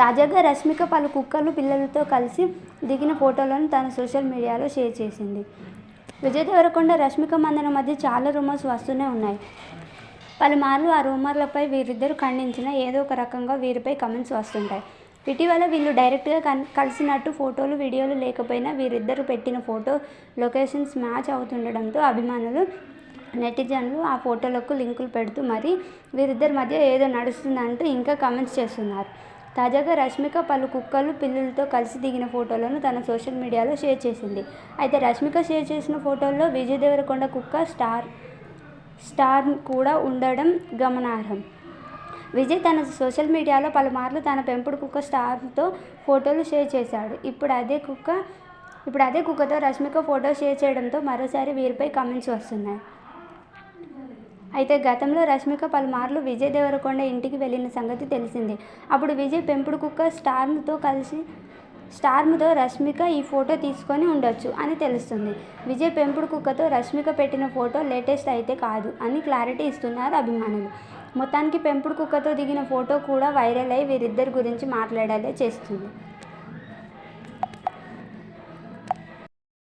తాజాగా రష్మిక పలు కుక్కలు పిల్లలతో కలిసి దిగిన ఫోటోలను తన సోషల్ మీడియాలో షేర్ చేసింది. విజయ్ దేవరకొండ రష్మిక మందన మధ్య చాలా రూమర్స్ వస్తూనే ఉన్నాయి. పలుమార్లు ఆ రూమర్లపై వీరిద్దరు ఖండించిన ఏదో ఒక రకంగా వీరిపై కమెంట్స్ వస్తుంటాయి. ఇటీవల వీళ్ళు డైరెక్ట్గా కన్ కలిసినట్టు ఫోటోలు వీడియోలు లేకపోయినా వీరిద్దరు పెట్టిన ఫోటో లొకేషన్స్ మ్యాచ్ అవుతుండడంతో అభిమానులు నెటిజన్లు ఆ ఫోటోలకు లింకులు పెడుతూ మరి వీరిద్దరి మధ్య ఏదో నడుస్తుందంటూ ఇంకా కమెంట్స్ చేస్తున్నారు. తాజాగా రష్మిక పలు కుక్కలు పిల్లులతో కలిసి దిగిన ఫోటోలను తన సోషల్ మీడియాలో షేర్ చేసింది. అయితే రష్మిక షేర్ చేసిన ఫోటోల్లో విజయ్ దేవరకొండ కుక్క స్టార్ స్టార్ కూడా ఉండడం గమనార్హం. విజయ్ తన సోషల్ మీడియాలో పలుమార్లు తన పెంపుడు కుక్క స్టార్తో ఫోటోలు షేర్ చేశాడు. ఇప్పుడు అదే కుక్క ఇప్పుడు అదే కుక్కతో రష్మిక ఫోటో షేర్ చేయడంతో మరోసారి వీరిపై కామెంట్స్ వస్తున్నాయి. అయితే గతంలో రష్మిక పలుమార్లు విజయ్ దేవరకొండ ఇంటికి వెళ్ళిన సంగతి తెలిసిందే. అప్పుడు విజయ్ పెంపుడు కుక్క స్టార్మ్తో కలిసి స్టార్మ్తో రష్మిక ఈ ఫోటో తీసుకొని ఉండొచ్చు అని తెలుస్తుంది. విజయ్ పెంపుడు కుక్కతో రష్మిక పెట్టిన ఫోటో లేటెస్ట్ అయితే కాదు అని క్లారిటీ ఇస్తున్నారు అభిమానులు. మొత్తానికి పెంపుడు కుక్కతో దిగిన ఫోటో కూడా వైరల్ అయి వీరిద్దరి గురించి మాట్లాడేలా చేస్తుంది.